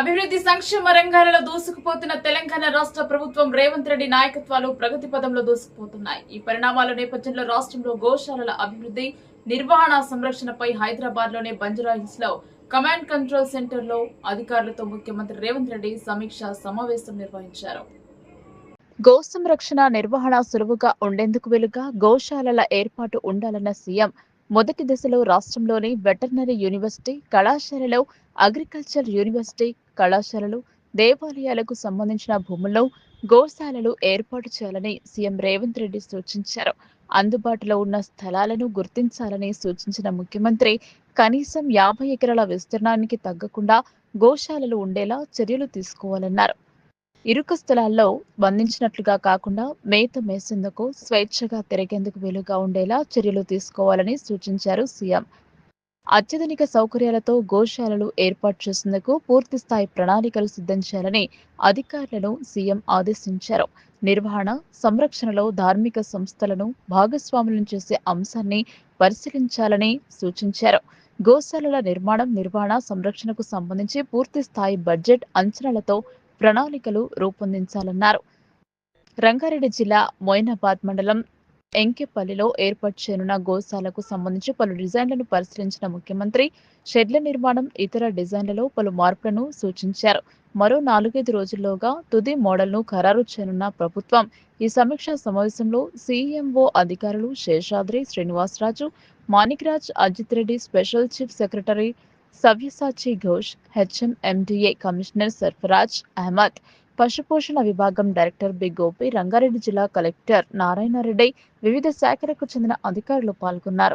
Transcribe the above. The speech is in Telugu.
సంక్షేమ రంగాలలో దూసుకుపోతున్న తెలంగాణ రాష్ట్ర ప్రభుత్వం రేవంత్ రెడ్డి నాయకత్వాలు ప్రగతి పదంలో దూసుకుపోతున్నాయి. ఈ పరిణామాల నేపథ్యంలో రాష్ట్రంలో గోశాలల అభివృద్ధి నిర్వహణ సంరక్షణపై హైదరాబాద్లోని బంజారా హిల్స్లో కమాండ్ కంట్రోల్ సెంటర్లో అధికారులతో ముఖ్యమంత్రి రేవంత్ రెడ్డి సమీక్ష సమావేశం నిర్వహించారు. గో సంరక్షణ నిర్వహణ సులువుగా ఉండేందుకు వెలుగా గోశాలల ఏర్పాటు ఉండాలన్న సీఎం మొదటి దశలో రాష్ట్రంలోని వెటర్నరీ యూనివర్సిటీ కళాశాలలో అగ్రికల్చర్ యూనివర్సిటీ కళాశాలలు దేవాలయాలకు సంబంధించిన భూముల్లో గోశాలలు ఏర్పాటు చేయాలని సీఎం రేవంత్ రెడ్డి సూచించారు. అందుబాటులో ఉన్న స్థలాలను గుర్తించాలని సూచించిన ముఖ్యమంత్రి కనీసం యాభై ఎకరాల విస్తీర్ణానికి తగ్గకుండా గోశాలలు ఉండేలా చర్యలు తీసుకోవాలన్నారు. ఇరుకు స్థలాల్లో బంధించినట్లుగా కాకుండా మేత మేసేందుకు స్వేచ్ఛగా తిరిగేందుకు వీలుగా ఉండేలా చర్యలు తీసుకోవాలని సూచించారు సీఎం. అత్యాధునిక సౌకర్యాలతో గోశాలలు ఏర్పాటు చేసేందుకు పూర్తి స్థాయి ప్రణాళికలు సిద్ధం చేయాలని అధికారులను సీఎం ఆదేశించారు. నిర్వహణ సంరక్షణలో ధార్మిక సంస్థలను భాగస్వాములను చేసే అంశాన్ని పరిశీలించాలని సూచించారు. గోశాలల నిర్మాణం నిర్వహణ సంరక్షణకు సంబంధించి పూర్తి స్థాయి బడ్జెట్ అంచనాలతో ప్రణాళికలు రూపొందించాలన్నారు. రంగారెడ్డి జిల్లా మొయినాబాద్ మండలం ఎంకెపల్లిలో ఏర్పాటు చేయనున్న గోశాలకు సంబంధించి పలు డిజైన్లను పరిశీలించిన ముఖ్యమంత్రి షెడ్ల నిర్మాణం ఇతర డిజైన్లలో పలు మార్పులను సూచించారు. మరో నాలుగైదు రోజుల్లోగా తుది మోడల్ను ఖరారు చేయనున్న ప్రభుత్వం ఈ సమీక్షా సమావేశంలో సీఎంఓ అధికారులు Seshadri Srinivasaraju Manikraj Ajith Reddy special chief secretary Savyasachi Ghosh HMDA commissioner Sarfaraz Ahmed పశుపోషణ విభాగం డైరెక్టర్ బి గోపి రంగారెడ్డి జిల్లా కలెక్టర్ నారాయణరెడ్డి వివిధ శాఖలకు చెందిన అధికారులు పాల్గొన్నారు.